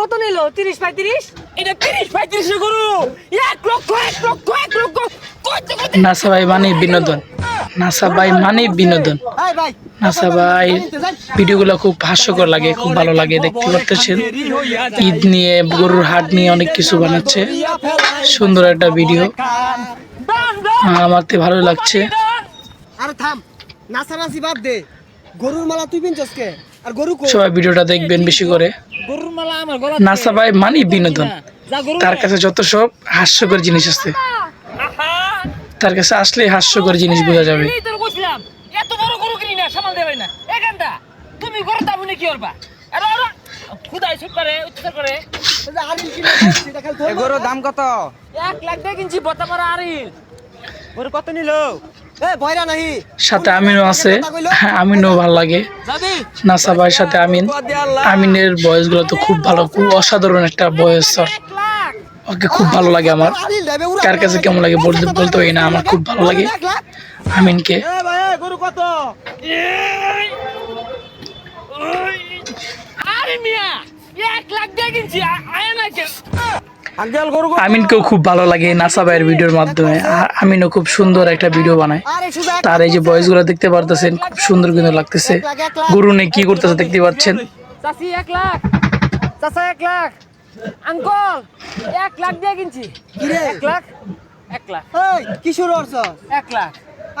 কত নিল? তিরিশ পঁয়ত্রিশ? এটা তিরিশ পঁয়ত্রিশ গরু। এক লক্ষ এক লক্ষ এক লক্ষ। নাসা ভাই মানে বিনোদন। নাসা ভাই মানে বিনোদন। নাসা ভাই ভিডিওগুলো খুব হাস্যকর লাগে খুব ভালো লাগে দেখতে পাচ্ছেন ঈদ নিয়ে গরুর হাট নিয়ে অনেক কিছু বানাচ্ছে। সুন্দর একটা ভিডিও। আমার তো ভালো লাগছে। আরে থাম নাচানাচি বাদ দে। গরুর মালা তুই পিনছস কে? আর গরু সবাই ভিডিওটা দেখবেন বেশি করে। নাসা ভাই মানে বিনোদন। তার কাছে যত সব হাস্যকর জিনিস আছে। তার কাছে আসলে হাস্যকর জিনিস বোঝা যাবে। এই তোর কইছিলাম এত বড় গরু কিনি না সামাল দেবে না। এখানটা তুমি গরু দাম কি করবা? আরে আরে খুদাই করে উত্তর করে। গরুর দাম কত? এক লাখ দিয়ে কিনছি বতা মারা আরিল। গরু কত নিল? সাথে আমিনও আছে। হ্যাঁ আমিনও ভালো লাগে। নাসা ভাইয়ের সাথে আমিন। আমিনের বয়সগুলো তো খুব ভালো খুব অসাধারণ একটা বয়স লাখ ওকে খুব ভালো লাগে আমার। কার কাছে কেমন লাগে বলতে বলতে হয় না আমার খুব ভালো লাগে? আমিনকে। এ ভাই এ, গরু কত? এই, ওই, আরে মিয়া এক লাখ দিয়ে কিনছি আয় না আমিনকেও খুব ভালো লাগে নাসা ভাইয়ের ভিডিওর মাধ্যমে। আমিনও খুব সুন্দর একটা ভিডিও বানায়। তার এই যে বয়সগুলো দেখতে পারতেছেন খুব সুন্দর কিন্তু লাগতেছে। গরু নিয়ে কি করতেছে দেখতে পাচ্ছেন? চাষি এক লাখ। চাষা এক লাখ। আঙ্কল এক লাখ দিয়ে কিনছি। এক লাখ এক লাখ। এই কি এক লাখ।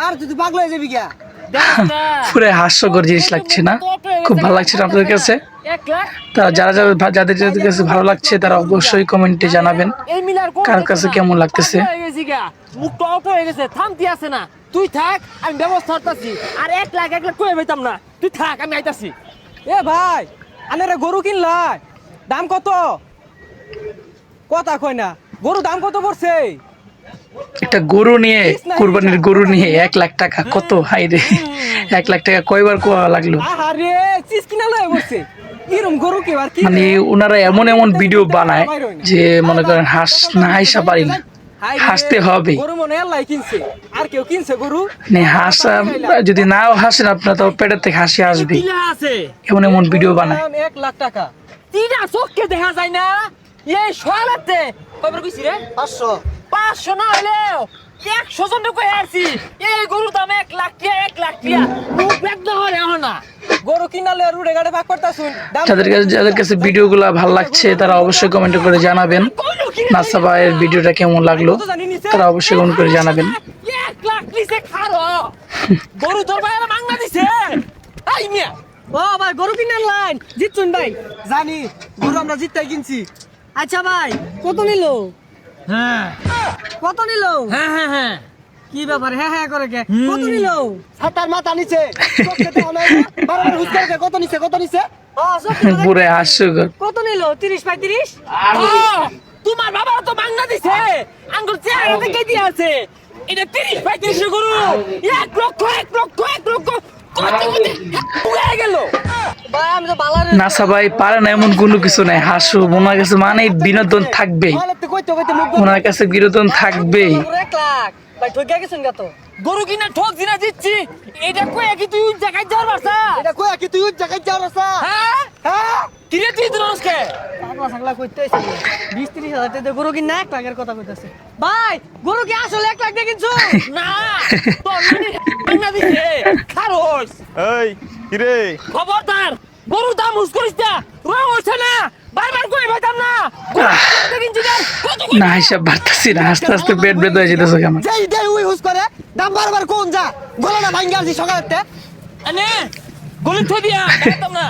আর তুই পাগল হয়ে যাবি গিয়া। পুরো হাস্যকর জিনিস লাগছে না? খুব ভালো লাগছে না আপনাদের কাছে? তারা যারা যারা যাদের যাদের কাছে ভালো লাগছে তারা অবশ্যই কমেন্টে জানাবেন। কার কাছে কেমন লাগতেছে? মুখটা হয়ে গেছে থামতি আছে না। তুই থাক আমি ব্যবস্থা করতেছি। আর এক লাখ এক লাখ করে পেতাম না। তুই থাক আমি আইতাছি। এ ভাই আনারে গরু কিনলাই দাম কত? কথা কই না। গরু দাম কত পড়ছে? একটা গরু নিয়ে কুরবানির গরু নিয়ে এক লাখ টাকা কত? হাই রে। এক লাখ টাকা কয়বার কোয়া লাগল? আহারে চিজ কিনা লয়ে পড়ছে গরু মানে ওনারা এমন এমন ভিডিও বানায় যে মনে করেন হাস না হাসা পারি না। হাসতে হবে। গরু মনে আল্লাহ কিনছে। আর কেউ কিনছে গরু? হাসা যদি নাও হাসেন আপনার তো পেটের থেকে হাসি আসবে। এমন এমন ভিডিও বানায়। এক লাখ টাকা। তিনটা চোখকে দেখা যায় না। এই সহালাতে কয়বার কইছি রে? পাঁচশো। পাঁচশো না হলেও একশো জন কই আসছি। এই গরুর দাম এক লাখ টিয়া এক লাখ টিয়া মুখ একদম হরে না। গরু কিনালে রুডে গাড়ে ভাগ করতাছুন। যাদের কাছে যাদের কাছে ভিডিওগুলো ভালো লাগছে তারা অবশ্যই কমেন্ট করে জানাবেন? নাসা ভাইয়ের ভিডিওটা কেমন লাগল? তারা অবশ্যই কমেন্ট করে জানাবেন। গরু তোর বাইরে মাংনা দিছে আই মিয়া। ও ভাই গরু কিনার লাইন জিতছুন ভাই। জানি গরু আমরা জিততে কিনছি। আচ্ছা ভাই কত নিল? হ্যাঁ। কত নিল? হ্যাঁ হ্যাঁ হ্যাঁ। কি ব্যাপার? হ্যাঁ হ্যাঁ করে কে? কত নিল? ছাতার মাথা নিচে? বারবার হুস করে কত নিচে কত চোখে হাস্যকর। কত নিল? তিরিশ পঁয়ত্রিশ? আহ, তোমার বাবা তো মাংনা দিছে। আঙ্গুর চেহারা দিয়ে আছে। এটা তিরিশ পঁয়ত্রিশ গরু। এক লক্ষ এক লক্ষ এক লক্ষ। কত কত হয়ে গেল। ভাই আমি নাসা ভাই পারে না এমন কোনো কিছু নাই। হাসু ওনার কাছে মানে বিনোদন থাকবেই। ওনার কাছে বিনোদন থাকবেই। এক লাখ। ভাই ঠকে গেছেন গা তো। গরু কিনা ঠক দিনা দিচ্ছি। এটা কয়ে কি তুই জায়গায় যাওয়ার বাসা? এটা কই কি তুই জায়গায় যাও রাসা হ্যাঁ? হ্যাঁ? কিরে তুই দিনসকে পাগলা সাগলা কইতে আইছে বিশ তিরিশ হাজার টাকা গরু কিনা এক লাখের কথা কইতাছে। ভাই গরু কি আসলে এক লাখ দিয়ে কিনছো? না নানি মাংনা দিছে। খারোস এই কিরে? খবরদার গরুর দাম হুস করিস না। রং হইছে না। বারবার কই ভাইতাম না? না হিসাব বাড়তেছি না আস্তে আস্তে পেট বেদ হয়ে যেতেছে আমার যেই দেই উই হুস করে দাম বারবার কোন যা? গলা না ভাঙ্গি আসি সকালে। এনে গলি থই দিয়া না।